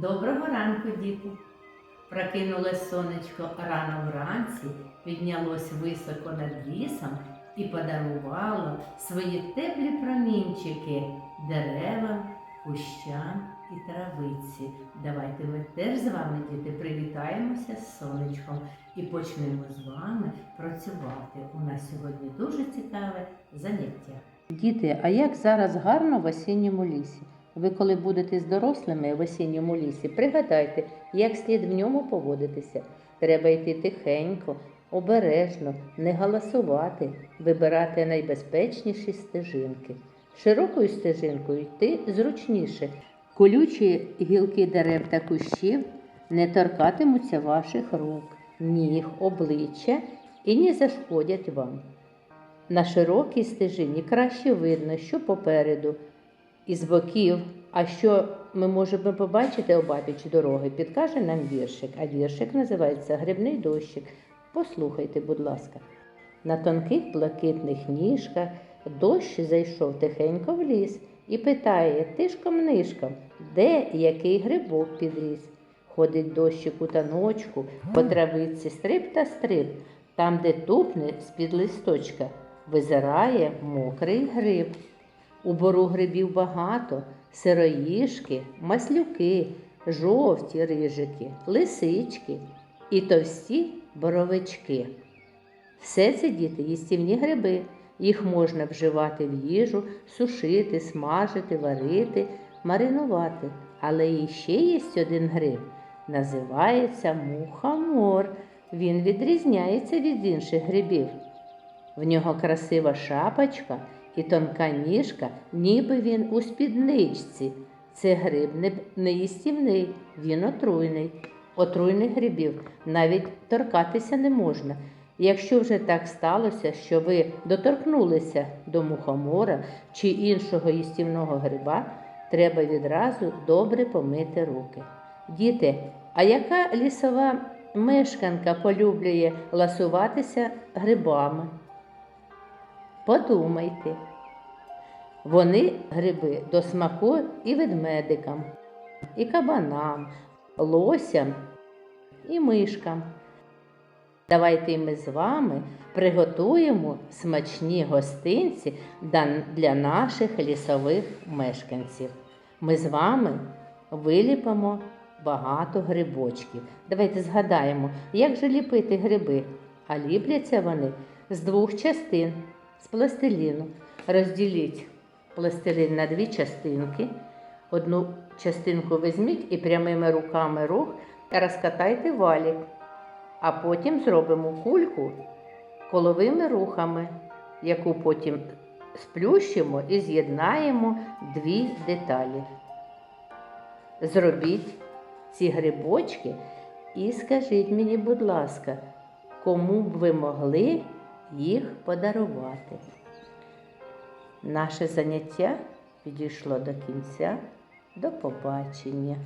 Доброго ранку, діти! Прокинулось сонечко рано вранці, піднялось високо над лісом і подарувало свої теплі промінчики деревам, кущам і травиці. Давайте ми теж з вами, діти, привітаємося з сонечком і почнемо з вами працювати. У нас сьогодні дуже цікаве заняття. Діти, а як зараз гарно в осінньому лісі? Ви, коли будете з дорослими в осінньому лісі, пригадайте, як слід в ньому поводитися. Треба йти тихенько, обережно, не галасувати, вибирати найбезпечніші стежинки. Широкою стежинкою йти зручніше. Колючі гілки дерев та кущів не торкатимуться ваших рук, ніг, обличчя і не зашкодять вам. На широкій стежині краще видно, що попереду і з боків. А що ми можемо побачити обабіч дороги, підкаже нам віршик. А віршик називається Грибний дощик. Послухайте, будь ласка. На тонких блакитних ніжках дощ зайшов тихенько в ліс і питає тишком-нишком, де який грибок підріс. Ходить дощик у таночку, по травиці стрип та стрип, там, де тупне з-під листочка, визирає мокрий гриб. У бору грибів багато, сироїшки, маслюки, жовті рижики, лисички і товсті боровички. Все це діти їстівні гриби. Їх можна вживати в їжу, сушити, смажити, варити, маринувати. Але іще є один гриб. Називається мухомор. Він відрізняється від інших грибів. В нього красива шапочка і тонка ніжка, ніби він у спідничці. Це гриб не, їстівний, він отруйний. Отруйних грибів навіть торкатися не можна. Якщо вже так сталося, що ви доторкнулися до мухомора чи іншого їстівного гриба, треба відразу добре помити руки. Діти, а яка лісова мешканка полюблює ласуватися грибами? Подумайте. Вони гриби до смаку і ведмедикам, і кабанам, лосям і мишкам. Давайте ми з вами приготуємо смачні гостинці для наших лісових мешканців. Ми з вами виліпимо багато грибочків. Давайте згадаємо, як же ліпити гриби. А ліпляться вони з двох частин з пластиліну. Розділіть пластилін на дві частинки. Одну частинку візьміть і прямими руками рук розкатайте валік. А потім зробимо кульку коловими рухами, яку потім сплющимо і з'єднаємо дві деталі. Зробіть ці грибочки і скажіть мені, будь ласка, кому б ви могли їх подарувати. Наше заняття підійшло до кінця. До побачення.